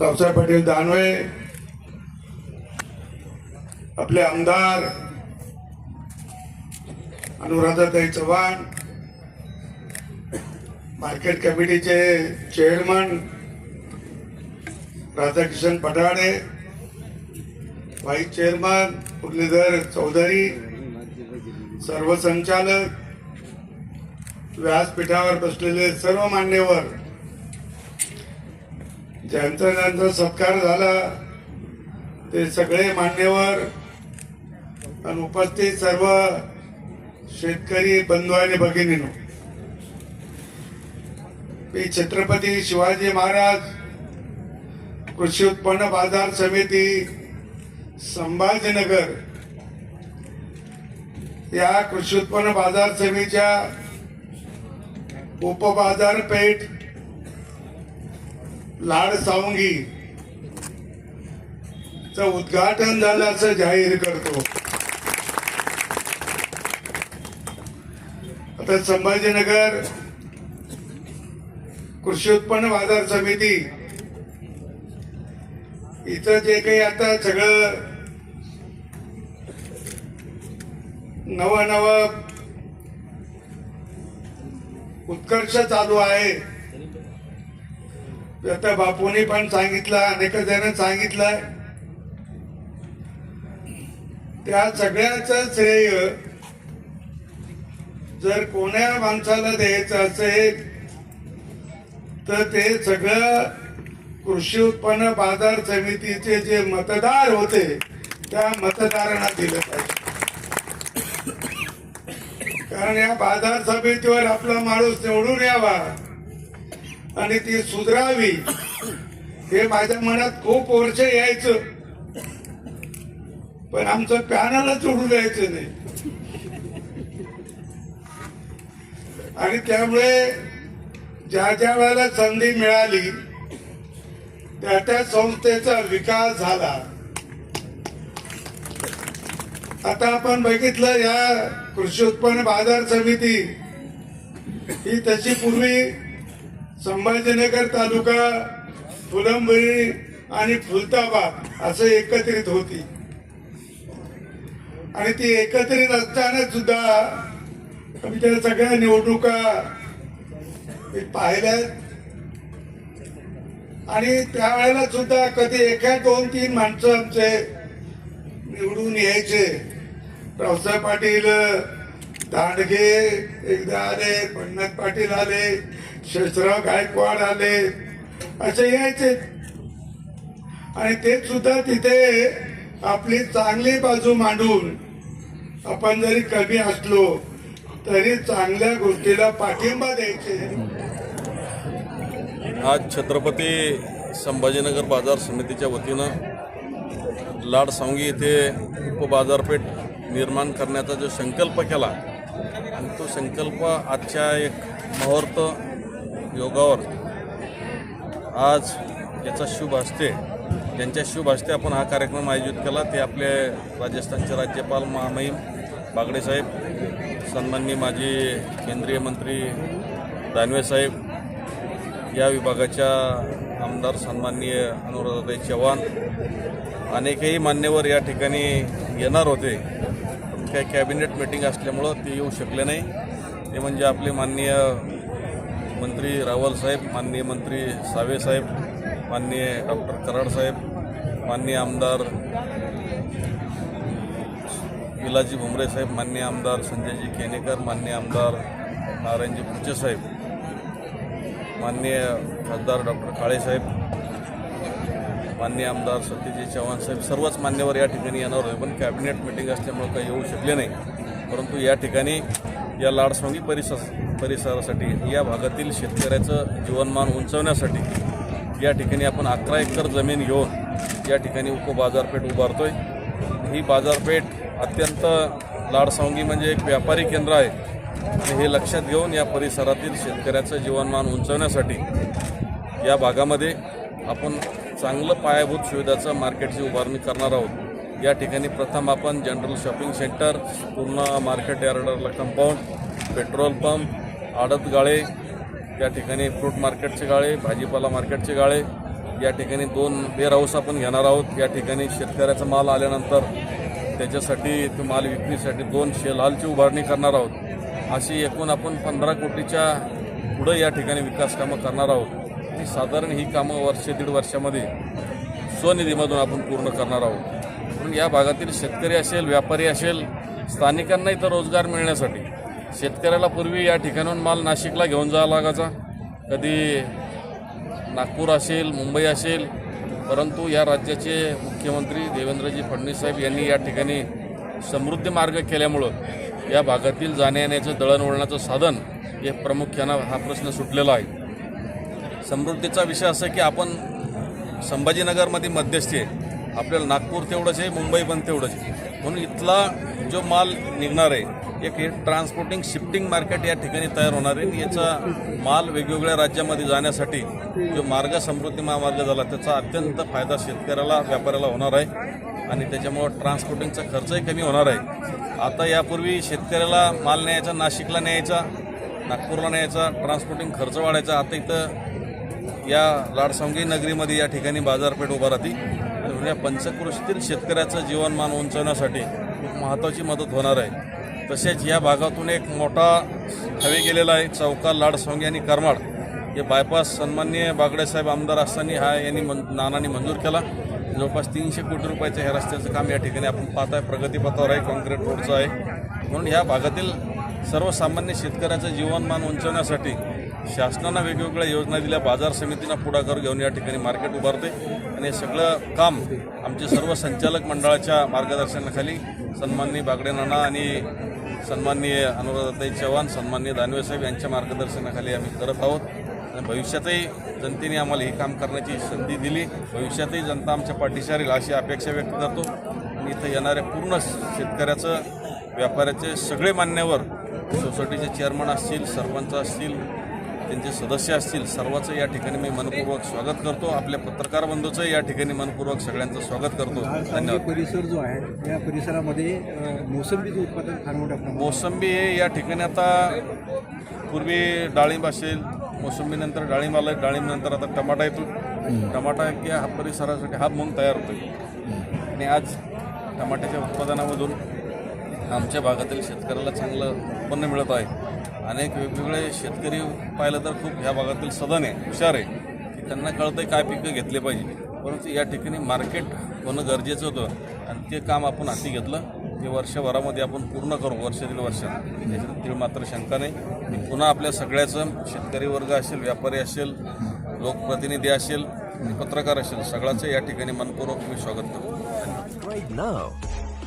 रावसाहेब पाटील दानवे आपले आमदार अनुराधाताई चव्हाण मार्केट कमिटीचे chairman Radhakishan Pathade vice chairman Muralidhar Chaudhari सर्व संचालक व्यासपीठावर बसलेले सर्व मान्यवर ज्यांचा ज्यांचा सत्कार झाला ते सगळे मान्यवर आणि उपस्थित सर्व शेतकरी बंधू आणि भगिनीनो. मी छत्रपती शिवाजी महाराज कृषी उत्पन्न बाजार समिती संभाजीनगर या कृषी उत्पन्न बाजार समितीच्या उपबाजारपेठ लाड सावंगी. च उद्घाटन झालं असं जाहीर करतो. आता संभाजीनगर कृषी उत्पन्न बाजार समिती. इथं जे काही आता सगळं नवं नवं उत्कर्ष चालू आहे. आता बापूने पण सांगितलं अनेक जण सांगितलंय. त्या सगळ्याच श्रेय जर कोण्या माणसाला द्यायचं असेल तर ते सगळं कृषी उत्पन्न बाजार समितीचे जे मतदार होते त्या मतदारांना दिलं पाहिजे. कारण या बाजार समितीवर आपला माणूस निवडून यावा. आणि ती सुधरावी. हे माझ्या मनात खूप वर्ष यायचं. पण आमचं प्यानाला उडून द्यायचं नाही. आणि त्यामुळे ज्या ज्या वेळेला संधी मिळाली त्या त्या संस्थेचा विकास झाला. आता आपण बघितलं या कृषी उत्पन्न बाजार समिती ही तशी पूर्वी संभाजीनगर तालुका फुलंबरी आणि फुलताबाद असं एकत्रित होती. आणि ती एकत्रित असताना सुद्धा त्या सगळ्या निवडणुका पाहिल्यात. आणि त्यावेळेला सुद्धा कधी एका दोन तीन माणसं आमचे निवडून यायचे. रावसाहेब पाटील दांडगे एकदा आले पंडित पाटील आले. शेषराव गायकवाड आले. असे यायचे. आणि ते सुद्धा तिथे आपली चांगली बाजू मांडून आपण जरी कमी असलो तरी चांगल्या गोष्टीला पाठिंबा द्यायचे. आज छत्रपती संभाजीनगर बाजार समितीच्या वतीनं लाडसांगी येथे उपबाजारपेठ निर्माण करण्याचा जो संकल्प केला आणि तो संकल्प आजच्या एक मुहूर्त योगावर. आज याचा शुभ असते त्यांच्या शुभ हस्ते आपण हा कार्यक्रम आयोजित केला ते आपले राजस्थानचे राज्यपाल महामहिम बागडे साहेब सन्माननीय माजी केंद्रीय मंत्री दानवे साहेब या विभागाच्या आमदार सन्माननीय अनुराधाताई चव्हाण अनेकही मान्यवर या ठिकाणी येणार होते. पण काही कॅबिनेट मिटिंग असल्यामुळं ते येऊ शकले नाही. ते म्हणजे आपले माननीय मंत्री रावल साहेब माननीय मंत्री सावे साहेब माननीय डॉक्टर कराड साहेब माननीय आमदार विलाजी भुमरे साहेब माननीय आमदार संजयजी केनेकर माननीय आमदार नारायणजी पुचे साहेब माननीय खासदार डॉक्टर काळेसाहेब माननीय आमदार सत्यजी चव्हाण साहेब सर्वच मान्यवर या ठिकाणी येणार होते पण कॅबिनेट मिटिंग असल्यामुळे काही येऊ शकले नाही. परंतु या ठिकाणी या लाडसोंगी परिसर परिसरासाठी या भागातील शेतकऱ्याचं जीवनमान उंचवण्यासाठी या ठिकाणी आपण अकरा एकर जमीन घेऊन या ठिकाणी उपबाजारपेठ आहे ही बाजारपेठ अत्यंत लाडसावंगी म्हणजे एक व्यापारी केंद्र आहे. आणि हे लक्षात घेऊन या परिसरातील शेतकऱ्याचं जीवनमान उंचवण्यासाठी या भागामध्ये आपण चांगलं पायाभूत सुविधाचं मार्केटची उभारणी करणार आहोत. या ठिकाणी प्रथम आपण जनरल शॉपिंग सेंटर पूर्ण मार्केट यार्डरला कंपाऊंड पेट्रोल पंप आडत गाळे या ठिकाणी फ्रूट मार्केटचे गाळे भाजीपाला मार्केटचे गाळे या ठिकाणी दोन बेर हाऊस आपण घेणार आहोत. या ठिकाणी शेतकऱ्याचा माल आल्यानंतर त्याच्यासाठी तो माल विक्रीसाठी दोन शेलहालची उभारणी करणार आहोत. अशी एकूण आपण पंधरा कोटीच्या पुढं या ठिकाणी विकास कामं करणार आहोत. साधारण ही कामं वर्ष दीड वर्षामध्ये स्वनिधीमधून आपण पूर्ण करणार आहोत. कारण या भागातील शेतकरी असेल व्यापारी असेल स्थानिकांना इथं रोजगार मिळण्यासाठी. शेतकऱ्याला पूर्वी या ठिकाणाहून माल नाशिकला घेऊन जावा लागायचा. कधी नागपूर असेल मुंबई असेल परंतु या राज्याचे मुख्यमंत्री देवेंद्रजी फडणवीस साहेब यांनी या ठिकाणी समृद्धी मार्ग केल्यामुळं या भागातील जाण्यायेण्याचं दळणवळणाचं साधन हे प्रामुख्यानं हा प्रश्न सुटलेला आहे. समृद्धीचा विषय असा की आपण संभाजीनगरमध्ये मध्यस्थी आहे. आपल्याला नागपूर तेवढंच आहे मुंबई पण तेवढंच आहे. म्हणून इथला जो माल निघणार आहे एक हे ट्रान्सपोर्टिंग शिफ्टिंग मार्केट या ठिकाणी तयार होणार आहे. याचा माल वेगवेगळ्या राज्यामध्ये जाण्यासाठी जो मार्ग समृद्धी महामार्ग झाला त्याचा अत्यंत फायदा शेतकऱ्याला व्यापाऱ्याला होणार आहे. आणि त्याच्यामुळं ट्रान्सपोर्टिंगचा खर्चही कमी होणार आहे. आता यापूर्वी शेतकऱ्याला माल न्यायचा नाशिकला न्यायचा नागपूरला न्यायचा ट्रान्सपोर्टिंग खर्च वाढायचा. आता इथं या लाडसांगी नगरीमध्ये या ठिकाणी बाजारपेठ उभा राहते. आणि या पंचक्रोशीतील शेतकऱ्याचं जीवनमान उंचवण्यासाठी खूप महत्त्वाची मदत होणार आहे. तसेच या भागातून एक मोठा हवे गेलेला आहे चौका लाडसांगी आणि करमाड. हे बायपास सन्माननीय बागडेसाहेब आमदार असताना हा यांनी मन नानांनी मंजूर केला. जवळपास तीनशे कोटी रुपयाचं हे रस्त्याचं काम या ठिकाणी आपण पाहत आहे प्रगतीपथावर आहे कॉन्क्रीट रोडचं आहे. म्हणून ह्या भागातील सर्वसामान्य शेतकऱ्याचं जीवनमान उंचवण्यासाठी शासनानं वेगवेगळ्या योजना दिल्या. बाजार समितीनं पुढाकार घेऊन या ठिकाणी मार्केट उभारते. आणि हे सगळं काम आमचे सर्व संचालक मंडळाच्या मार्गदर्शनाखाली सन्माननीय बागडे नाना आणि सन्माननीय अनुराधाताई चव्हाण सन्माननीय दानवे साहेब यांच्या मार्गदर्शनाखाली आम्ही करत आहोत. आणि भविष्यातही जनतेने आम्हाला हे काम करण्याची संधी दिली. भविष्यातही जनता आमच्या पाठीशी राहील अशी अपेक्षा व्यक्त करतो. आणि इथं येणाऱ्या पूर्ण शेतकऱ्याचं व्यापाऱ्याचे सगळे मान्यवर सोसायटीचे चेअरमन असतील सरपंच असतील त्यांचे सदस्य असतील सर्वांचं या ठिकाणी मी मनपूर्वक स्वागत करतो. आपल्या पत्रकार बंधूचं या ठिकाणी मनपूर्वक सगळ्यांचं स्वागत करतो. धन्यवाद. परिसर जो आहे या परिसरामध्ये मोसंबीचं उत्पादन फार मोठ्या मोसंबी हे या ठिकाणी आता पूर्वी डाळिंब असेल मोसंबीनंतर डाळिंब आलं डाळिंबनंतर आता टमाटा येतो. टमाटा या हा परिसरासाठी हा म्हणून तयार होतो आणि आज टमाट्याच्या उत्पादनामधून आमच्या भागातील शेतकऱ्याला चांगलं उत्पन्न मिळत आहे. अनेक वेगवेगळे शेतकरी पाहिलं तर खूप ह्या भागातील सदन आहे हुशार आहे की त्यांना कळतंय काय पिकं घेतले पाहिजे. परंतु या ठिकाणी मार्केट होणं गरजेचं होतं आणि ते काम आपण हाती घेतलं. ते वर्षभरामध्ये आपण पूर्ण करू वर्ष दीड वर्षात त्याच्यातील तीळ मात्र शंका नाही. मी पुन्हा आपल्या सगळ्याचं शेतकरी वर्ग असेल व्यापारी असेल लोकप्रतिनिधी असेल पत्रकार असेल सगळ्याचं या ठिकाणी मनपूर्वक मी स्वागत करतो.